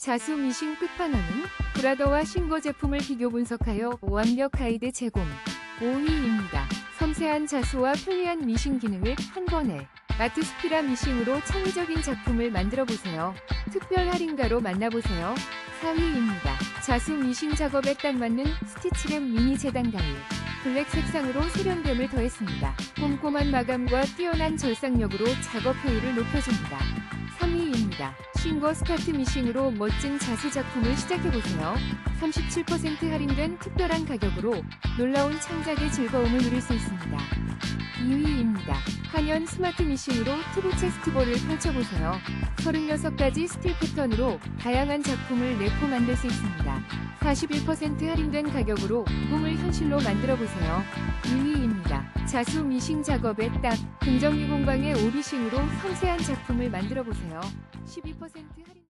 자수 미싱 끝판왕은 브라더와 신고 제품을 비교 분석하여 완벽 가이드 제공. 5위입니다. 섬세한 자수와 편리한 미싱 기능을 한 번에 아트스피라 미싱으로 창의적인 작품을 만들어 보세요. 특별 할인가로 만나보세요. 4위입니다. 자수 미싱 작업에 딱 맞는 스티치랩 미니 재단 가위. 블랙 색상으로 세련됨을 더했습니다. 꼼꼼한 마감과 뛰어난 절삭력으로 작업 효율을 높여줍니다. 3위입니다. 싱거 스타트 미싱으로 멋진 자수 작품을 시작해보세요. 37% 할인된 특별한 가격으로 놀라운 창작의 즐거움을 누릴 수 있습니다. 2위입니다. 한연 스마트 미싱으로 투브 체스트볼을 펼쳐보세요. 36가지 스틸 패턴으로 다양한 작품을 내포 만들 수 있습니다. 41% 할인된 가격으로 꿈을 현실로 만들어보세요. 2위입니다. 자수 미싱 작업에 딱 긍정리 공방의 오리싱으로 섬세한 작품을 만들어보세요. 12% 할인